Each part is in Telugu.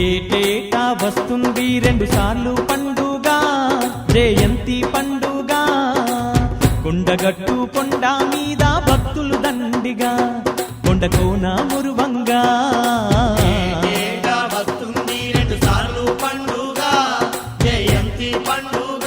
ఏటేటా వస్తుంది రెండు సార్లు పండుగ జయంతి పండుగ. కొండగట్టు కొండ మీద భక్తులు దండిగా కొండ కోన మురువంగా. వస్తుంది రెండు సార్లు పండుగ జయంతి పండుగ.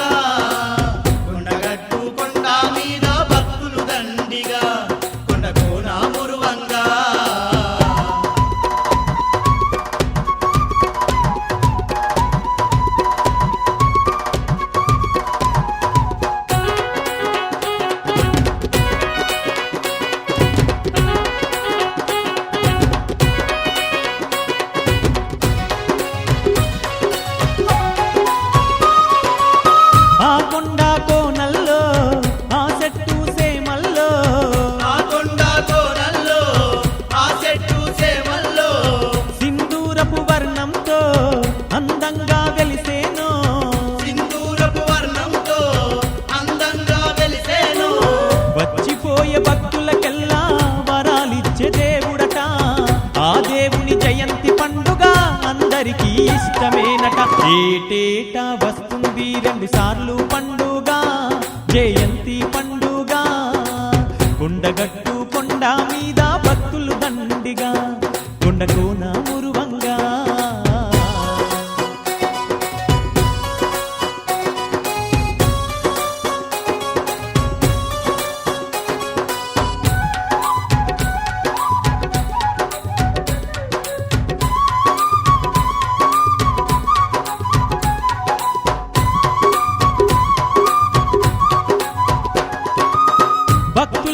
అందరికీ ఇష్టమేనట. ఏటేటా వస్తుంది రెండు సార్లు పండుగ? జయంతి పండుగ? కొండగట్టు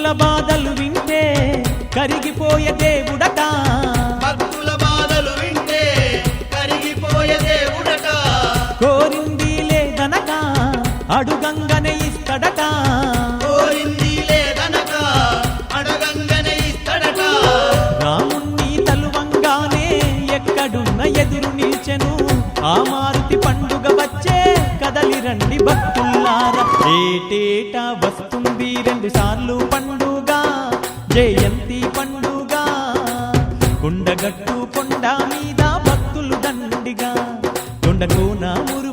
భక్తుల బాధలు వింటే కరిగిపోయే దేవుడట. భక్తుల బాధలు వింటే కరిగిపోయే దేవుడట. కోరింది లేదనక అడుగంగనే ఇస్తడట. కోరింది లేదనక అడగంగనే ఇస్తడట. రాముణ్ణి తలువంగానే ఎక్కడున్న ఎదురు నిల్చెను. ఆ మారుతి పండుగ వచ్చే కదలి రండి భక్తుల్లారా ఏటేటా జయంతి పండుగ. కొండగట్టు కొండ మీద భక్తులు దండిగా. కొండకోన మురువంగా మురు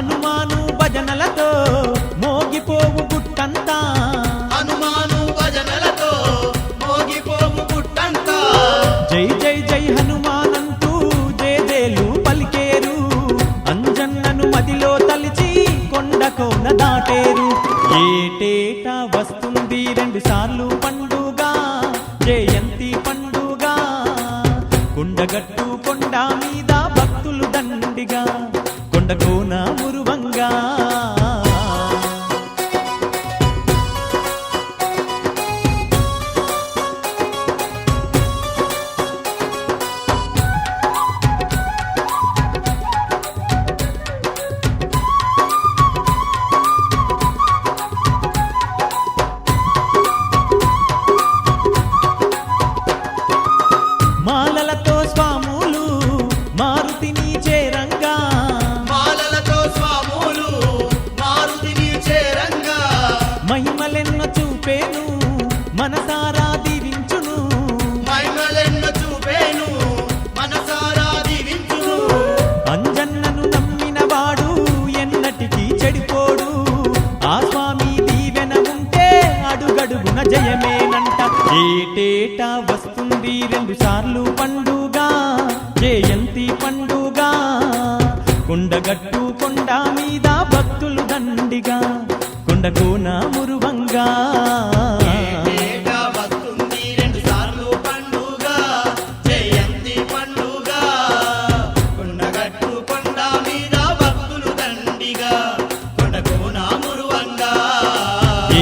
హనుమాను భజనలతో మోగిపోవు గుట్టంతా. హనుమాను భజనలతో మోగిపోవు పుట్టంతా జై జై జై హనుమానంటూ జేజేలు పలికేరు. అంజన్నను మదిలో తలిచి కొండ కోన దాటేరు. ఏటేటా వస్తుంది రెండు సార్లు పండుగ జయంతి పండుగ. కొండగట్టు కొండ మీద భక్తులు దండిగా కొండ కోన మహిమలెన్న చూపేను మనసారా దీవించును. మహిమలెన్న చూపేను మనసారా దీవించును. అంజన్నను నమ్మిన వాడు ఎన్నటికీ చెడిపోడు. ఆ స్వామి దీవెన ఉంటే అడుగడుగున జయమేనంట. ఏటేటా వస్తుంది రెండు సార్లు పండుగ జయంతి పండుగ? కొండగట్టు కొండ మీద భక్తులు దండిగా. కొండకు నా రెండు మురువంగా.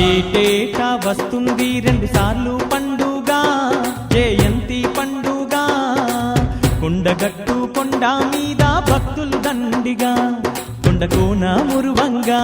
ఏటేటా వస్తుంది రెండు సార్లు పండుగ జయంతి పండుగ. కొండగట్టు కొండ మీద భక్తులు దండిగా. కొండ కొండకోన మురువంగా